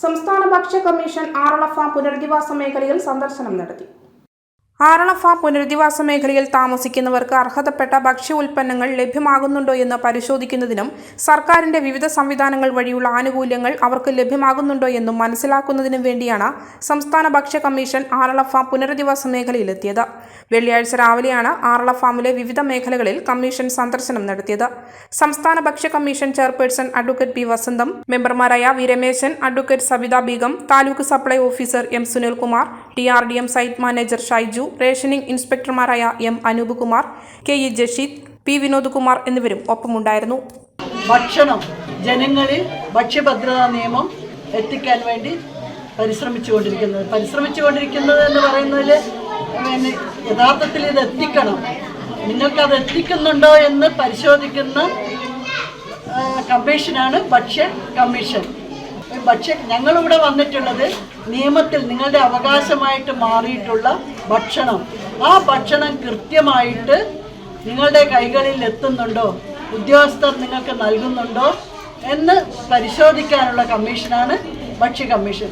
സംസ്ഥാന ഭക്ഷ്യ കമ്മീഷൻ ആറളഫ പുനരധിവാസ മേഖലയിൽ സന്ദർശനം നടത്തി ആറളഫ പുനരധിവാസ മേഖലയിൽ താമസിക്കുന്നവർക്ക് അർഹതപ്പെട്ട ഭക്ഷ്യ ഉൽപ്പന്നങ്ങൾ ലഭ്യമാകുന്നുണ്ടോ എന്ന് പരിശോധിക്കുന്നതിനും സർക്കാരിന്റെ വിവിധ സംവിധാനങ്ങൾ വഴിയുള്ള ആനുകൂല്യങ്ങൾ അവർക്ക് ലഭ്യമാകുന്നുണ്ടോ എന്നും മനസ്സിലാക്കുന്നതിനും വേണ്ടിയാണ് സംസ്ഥാന ഭക്ഷ്യ കമ്മീഷൻ ആറളഫ പുനരധിവാസ മേഖലയിലെത്തിയത്. വെള്ളിയാഴ്ച രാവിലെയാണ് ആറള ഫാമിലെ വിവിധ മേഖലകളിൽ കമ്മീഷൻ സന്ദർശനം നടത്തിയത്. സംസ്ഥാന ഭക്ഷ്യ commission chairperson advocate P Vasantham മെമ്പർമാരായ V advocate Sabitha Begum taluk supply officer M Sunilkumar T R D M site manager Shaiju rationing ഇൻസ്പെക്ടർമാരായ M Anoop Kumar K E Jasheed P Vinod Kumar എന്നിവരും ഒപ്പമുണ്ടായിരുന്നു. ഭക്ഷണം ജനങ്ങളിൽ ഭക്ഷ്യഭദ്രതാ നിയമം എത്തിക്കാൻ വേണ്ടി പരിശ്രമിച്ചുകൊണ്ടിരിക്കുന്നത്. പരിശ്രമിച്ചുകൊണ്ടിരിക്കുന്നത് എന്ന് പറയുന്നതിൽ യഥാർത്ഥത്തിൽ ഇത് എത്തിക്കണം. നിങ്ങൾക്കത് എത്തിക്കുന്നുണ്ടോ എന്ന് പരിശോധിക്കുന്ന കമ്മീഷനാണ് ഭക്ഷ്യ കമ്മീഷൻ. ഭക്ഷ്യ ഞങ്ങളിവിടെ വന്നിട്ടുള്ളത് നിയമത്തിൽ നിങ്ങളുടെ അവകാശമായിട്ട് മാറിയിട്ടുള്ള ഭക്ഷണം. ആ ഭക്ഷണം കൃത്യമായിട്ട് നിങ്ങളുടെ കൈകളിൽ എത്തുന്നുണ്ടോ? ഉദ്യോഗസ്ഥർ നിങ്ങൾക്ക് നൽകുന്നുണ്ടോ? എന്ന് പരിശോധിക്കാനുള്ള കമ്മീഷനാണ് ഭക്ഷ്യ കമ്മീഷൻ.